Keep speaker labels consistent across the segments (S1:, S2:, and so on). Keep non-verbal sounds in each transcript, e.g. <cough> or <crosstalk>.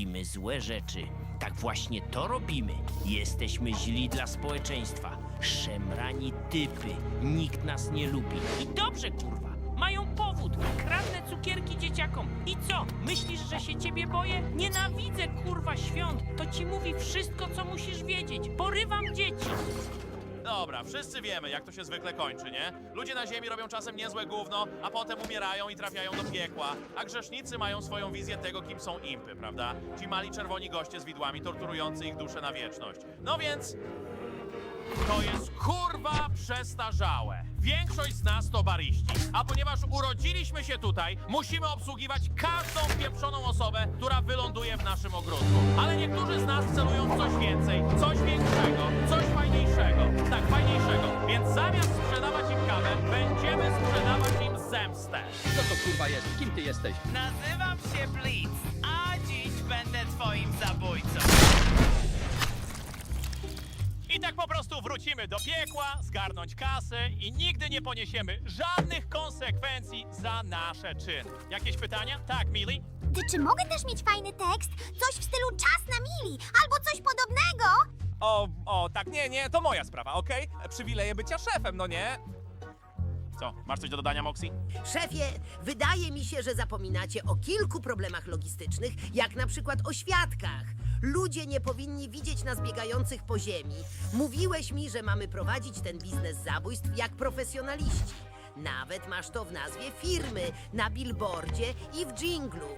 S1: robimy złe rzeczy. Tak właśnie to robimy. Jesteśmy źli dla społeczeństwa. Szemrani typy. Nikt nas nie lubi. I dobrze, kurwa. Mają powód. Kradnę cukierki dzieciakom. I co? Myślisz, że się ciebie boję? Nienawidzę, kurwa, świąt. To ci mówi wszystko, co musisz wiedzieć. Porywam dzieci.
S2: Dobra, wszyscy wiemy, jak to się zwykle kończy, nie? Ludzie na ziemi robią czasem niezłe gówno, a potem umierają i trafiają do piekła. A grzesznicy mają swoją wizję tego, kim są impy, prawda? Ci mali czerwoni goście z widłami, torturujący ich duszę na wieczność. No więc... To jest kurwa przestarzałe. Większość z nas to bariści. A ponieważ urodziliśmy się tutaj, musimy obsługiwać każdą pieprzoną osobę, która wyląduje w naszym ogródku. Ale niektórzy z nas celują w coś więcej, coś większego, coś fajniejszego. Tak, fajniejszego. Więc zamiast sprzedawać im kawę, będziemy sprzedawać im zemstę.
S3: Co to kurwa jest? Kim ty jesteś?
S4: Nazywam się Blitz, a dziś będę twoim zabójcą.
S2: Po prostu wrócimy do piekła, zgarnąć kasę i nigdy nie poniesiemy żadnych konsekwencji za nasze czyny. Jakieś pytania? Tak, Mili?
S5: Ty, czy mogę też mieć fajny tekst? Coś w stylu czas na mili albo coś podobnego?
S6: O, o, tak, nie, nie, to moja sprawa, okej? Przywileje bycia szefem, no nie?
S2: Co, masz coś do dodania, Moxie?
S7: Szefie, wydaje mi się, że zapominacie o kilku problemach logistycznych, jak na przykład o świadkach. Ludzie nie powinni widzieć nas biegających po ziemi. Mówiłeś mi, że mamy prowadzić ten biznes zabójstw jak profesjonaliści. Nawet masz to w nazwie firmy, na billboardzie i w dżinglu.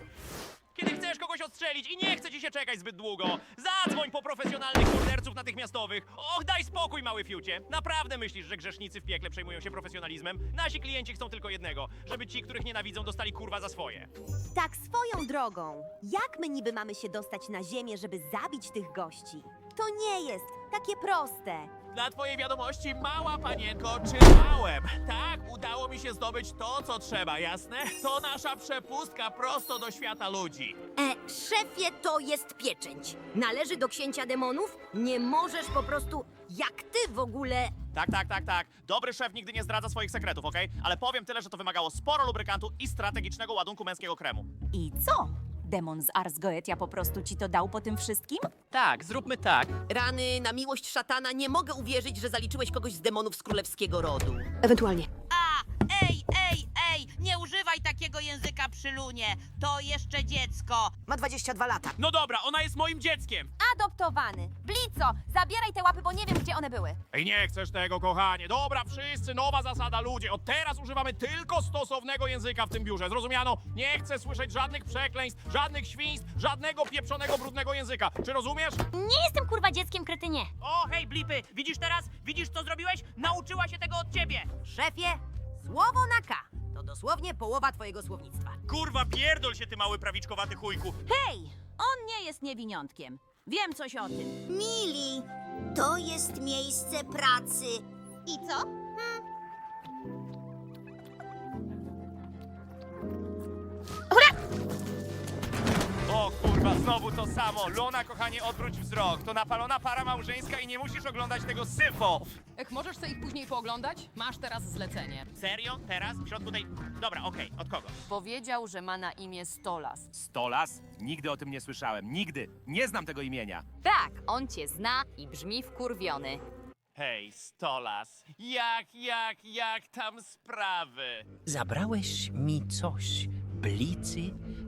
S2: Kiedy chcesz kogoś odstrzelić i nie chce ci się czekać zbyt długo, zadzwoń po profesjonalnych morderców natychmiastowych. Och, daj spokój, mały fiucie. Naprawdę myślisz, że grzesznicy w piekle przejmują się profesjonalizmem? Nasi klienci chcą tylko jednego, żeby ci, których nienawidzą, dostali kurwa za swoje.
S8: Tak swoją drogą. Jak my niby mamy się dostać na ziemię, żeby zabić tych gości? To nie jest takie proste.
S2: Dla twojej wiadomości, mała panienko, czytałem. Tak, udało mi się zdobyć to, co trzeba, jasne? To nasza przepustka prosto do świata ludzi.
S7: E, szefie, to jest pieczęć. Należy do księcia demonów? Nie możesz po prostu, jak ty w ogóle...
S2: Tak, tak, tak, tak. Dobry szef nigdy nie zdradza swoich sekretów, okej? Ale powiem tyle, że to wymagało sporo lubrykantu i strategicznego ładunku męskiego kremu.
S9: I co? Demon z Arsgoetia po prostu ci to dał po tym wszystkim?
S3: Tak, zróbmy tak.
S7: Rany, na miłość szatana, nie mogę uwierzyć, że zaliczyłeś kogoś z demonów z królewskiego rodu.
S8: Ewentualnie.
S4: Ej, ej, ej, nie używaj takiego języka przy lunie. To jeszcze dziecko.
S7: Ma 22 lata.
S2: No dobra, ona jest moim dzieckiem.
S8: Adoptowany. Blico, zabieraj te łapy, bo nie wiem, gdzie one były.
S2: Ej, nie chcesz tego, kochanie. Dobra, wszyscy, nowa zasada, ludzie. Od teraz używamy tylko stosownego języka w tym biurze. Zrozumiano? Nie chcę słyszeć żadnych przekleństw, żadnych świństw, żadnego pieprzonego, brudnego języka. Czy rozumiesz?
S5: Nie jestem kurwa dzieckiem, kretynie.
S4: O, hej, blipy, widzisz teraz? Widzisz, co zrobiłeś? Nauczyła się tego od ciebie.
S7: Szefie, słowo na K. To dosłownie połowa twojego słownictwa.
S2: Kurwa, pierdol się, ty mały prawiczkowaty chujku.
S9: Hej! On nie jest niewiniątkiem. Wiem coś o tym.
S5: Mili, to jest miejsce pracy. I co?
S6: Znowu to samo. Luna, kochanie, odwróć wzrok. To napalona para małżeńska i nie musisz oglądać tego syfo.
S10: Jak możesz sobie ich później pooglądać? Masz teraz zlecenie.
S2: Serio? Teraz? W środku tej... Dobra, okej, od kogo?
S10: Powiedział, że ma na imię Stolas.
S3: Stolas? Nigdy o tym nie słyszałem. Nigdy. Nie znam tego imienia.
S10: Tak, on cię zna i brzmi wkurwiony.
S2: Hej, Stolas. Jak, jak, jak tam sprawy?
S1: Zabrałeś mi coś, blicy,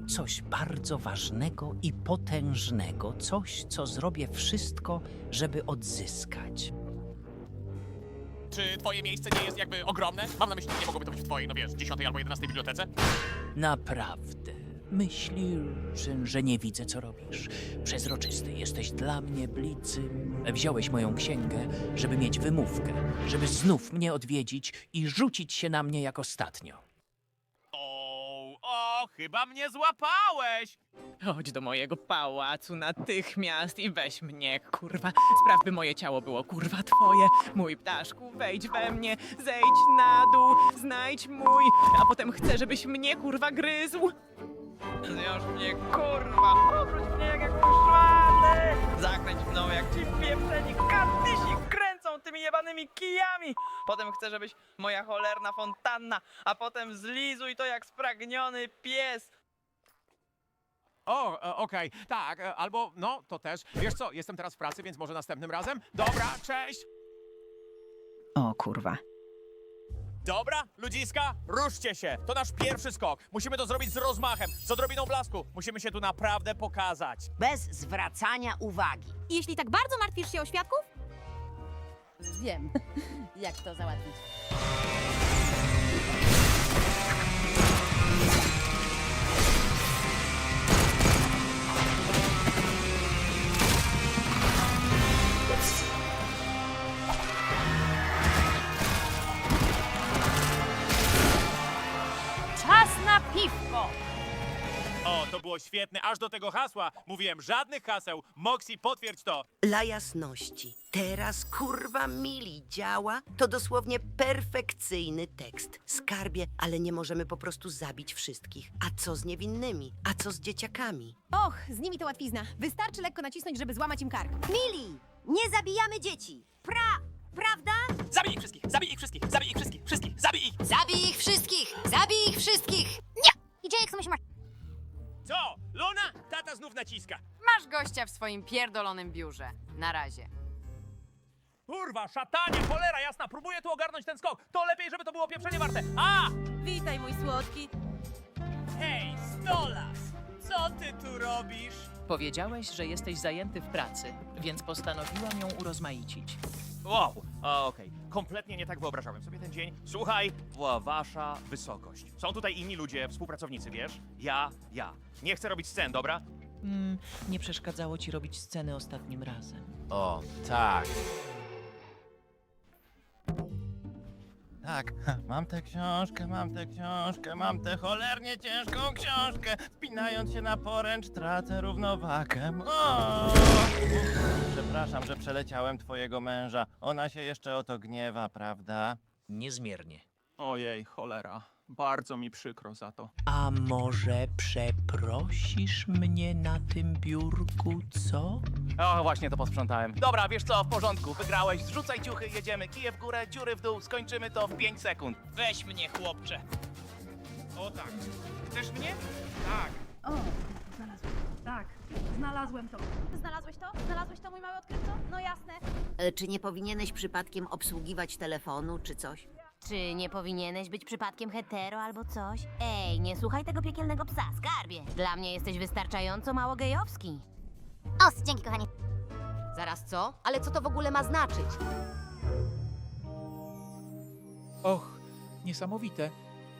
S1: coś bardzo ważnego i potężnego, coś, co zrobię wszystko, żeby odzyskać.
S2: Czy twoje miejsce nie jest jakby ogromne? Mam na myśli, nie mogłoby to być w twojej, no wiesz, 10 albo 11 bibliotece?
S1: Naprawdę. Myślisz, że, nie widzę, co robisz. Przezroczysty jesteś dla mnie, blicy. Wziąłeś moją księgę, żeby mieć wymówkę, żeby znów mnie odwiedzić i rzucić się na mnie jak ostatnio.
S2: Chyba mnie złapałeś!
S10: Chodź do mojego pałacu natychmiast i weź mnie, kurwa. Spraw, by moje ciało było, kurwa, twoje. Mój ptaszku, wejdź we mnie, zejdź na dół, znajdź mój, a potem chcę, żebyś mnie, kurwa, gryzł. Zwiąż mnie, kurwa, obróć mnie jak jakąś szmatę. Zakręć mną jak ci pieprzeni katysi jebanymi kijami. Potem chcę, żebyś moja cholerna fontanna, a potem zlizuj to jak spragniony pies.
S11: O, e, okej, tak, e, albo no, to też. Wiesz co, jestem teraz w pracy, więc może następnym razem? Dobra, cześć!
S12: O kurwa.
S2: Dobra, ludziska, ruszcie się. To nasz pierwszy skok. Musimy to zrobić z rozmachem, z odrobiną blasku. Musimy się tu naprawdę pokazać.
S13: Bez zwracania uwagi.
S8: Jeśli tak bardzo martwisz się o świadków,
S14: Wiem, <laughs> jak to załatwić. Czas na piwko!
S2: O, to było świetne, aż do tego hasła. Mówiłem, żadnych haseł. Moxie, potwierdź to.
S7: Dla jasności, teraz kurwa mili działa to dosłownie perfekcyjny tekst. Skarbie, ale nie możemy po prostu zabić wszystkich. A co z niewinnymi? A co z dzieciakami?
S8: och, z nimi to łatwizna. Wystarczy lekko nacisnąć, żeby złamać im kark.
S5: Mili, nie zabijamy dzieci. Pra... prawda?
S2: Zabij ich wszystkich, zabij ich wszystkich, zabij ich wszystkich, wszystkich, zabij ich.
S5: Zabij ich wszystkich! Zabij ich wszystkich! Nie! Idzie jak się
S2: Co? Luna? Tata znów naciska.
S14: Masz gościa w swoim pierdolonym biurze. Na razie.
S2: Kurwa, szatanie, cholera jasna, próbuję tu ogarnąć ten skok. To lepiej, żeby to było pieprzenie warte. A!
S8: Witaj, mój słodki.
S12: Hej, Stolas! Co ty tu robisz?
S1: Powiedziałeś, że jesteś zajęty w pracy, więc postanowiłam ją urozmaicić.
S2: Wow, a, okej. Kompletnie nie tak wyobrażałem sobie ten dzień. Słuchaj, była wasza wysokość. Są tutaj inni ludzie, współpracownicy, wiesz? Ja, ja. Nie chcę robić scen, dobra?
S1: Mm, nie przeszkadzało ci robić sceny ostatnim razem.
S2: O, tak.
S15: Tak, <laughs> mam tę książkę, mam tę książkę, mam tę cholernie ciężką książkę. Wspinając się na poręcz, tracę równowagę. O! Przepraszam, że przeleciałem twojego męża. Ona się jeszcze o to gniewa, prawda?
S1: Niezmiernie.
S11: Ojej, cholera. Bardzo mi przykro za to.
S1: A może przeprosisz mnie na tym biurku, co?
S2: O, właśnie to posprzątałem. Dobra, wiesz co, w porządku, wygrałeś. Zrzucaj ciuchy, jedziemy. Kije w górę, dziury w dół, skończymy to w 5 sekund.
S12: Weź mnie, chłopcze.
S2: O tak. Chcesz mnie? Tak.
S8: O, znalazłem. Tak, znalazłem to. Znalazłeś to? Znalazłeś to, mój mały odkrywco? No jasne.
S13: E, Czy nie powinieneś przypadkiem obsługiwać telefonu czy coś?
S5: Czy nie powinieneś być przypadkiem hetero albo coś? Ej, nie słuchaj tego piekielnego psa, skarbie. Dla mnie jesteś wystarczająco mało gejowski. Os, dzięki kochanie.
S8: Zaraz co? Ale co to w ogóle ma znaczyć?
S1: Och, niesamowite.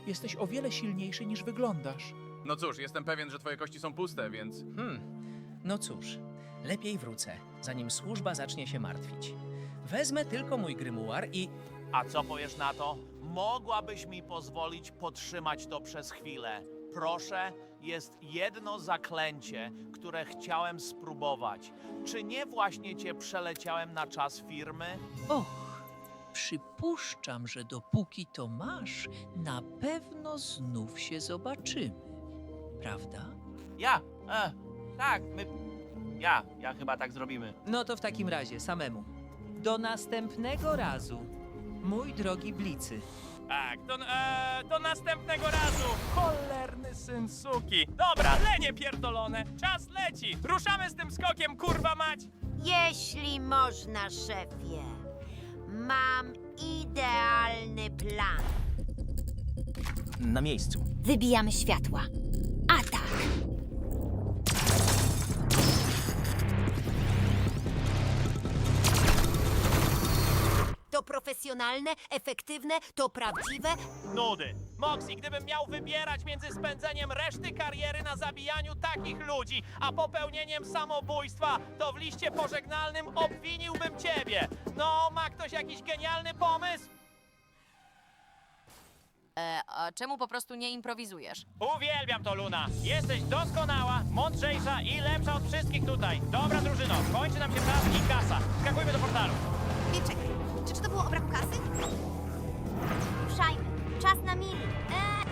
S1: Jesteś o wiele silniejszy niż wyglądasz.
S16: No cóż, jestem pewien, że twoje kości są puste, więc...
S1: Hmm, no cóż, lepiej wrócę, zanim służba zacznie się martwić. Wezmę tylko mój grymuar i...
S16: A co powiesz na to? Mogłabyś mi pozwolić potrzymać to przez chwilę. Proszę, jest jedno zaklęcie, które chciałem spróbować. Czy nie właśnie cię przeleciałem na czas firmy?
S1: Och, przypuszczam, że dopóki to masz, na pewno znów się zobaczymy. Prawda?
S16: Ja, e, tak, my... Ja, ja chyba tak zrobimy.
S1: No to w takim razie samemu. Do następnego razu, mój drogi Blicy.
S2: Tak, to, e, do następnego razu. Cholerny syn suki. Dobra, lenie pierdolone. Czas leci. Ruszamy z tym skokiem, kurwa mać.
S13: Jeśli można, szefie. Mam idealny plan.
S15: Na miejscu.
S5: Wybijamy światła.
S7: Profesjonalne, efektywne, to prawdziwe.
S2: Nudy. Moxie, gdybym miał wybierać między spędzeniem reszty kariery na zabijaniu takich ludzi, a popełnieniem samobójstwa, to w liście pożegnalnym obwiniłbym ciebie. No, ma ktoś jakiś genialny pomysł?
S14: E, a czemu po prostu nie improwizujesz?
S2: Uwielbiam to, Luna. Jesteś doskonała, mądrzejsza i lepsza od wszystkich tutaj. Dobra, drużyno, kończy nam się czas i kasa. Skakujmy do portalu.
S8: Nie czekaj. Czy, czy to było o braku kasy?
S5: Ruszajmy. Czas na mili. Eee,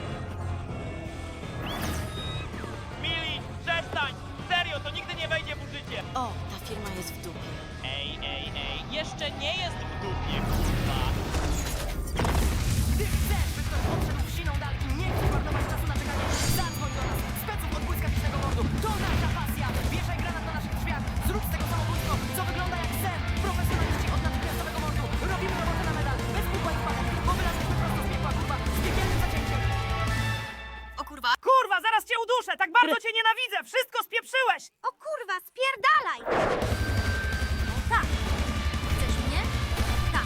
S2: Mili, przestań! Serio, to nigdy nie wejdzie w użycie.
S14: O, ta firma jest w dupie.
S2: Ej, ej, ej, jeszcze nie jest w dupie,
S17: proszę, tak bardzo cię nienawidzę! Wszystko spieprzyłeś!
S5: O kurwa, spierdalaj! Tak! Chcesz mnie? Tak.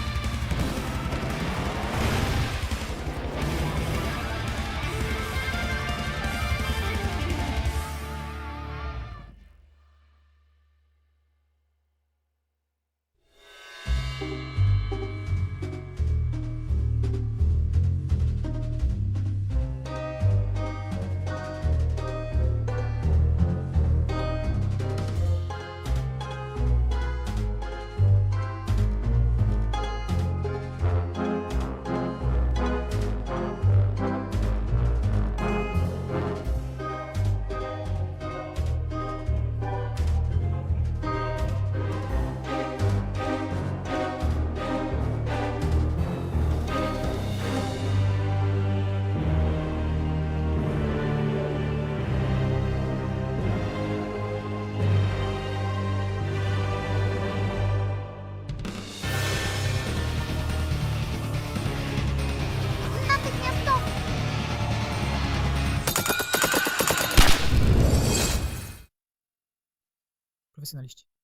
S18: profesjonaliści.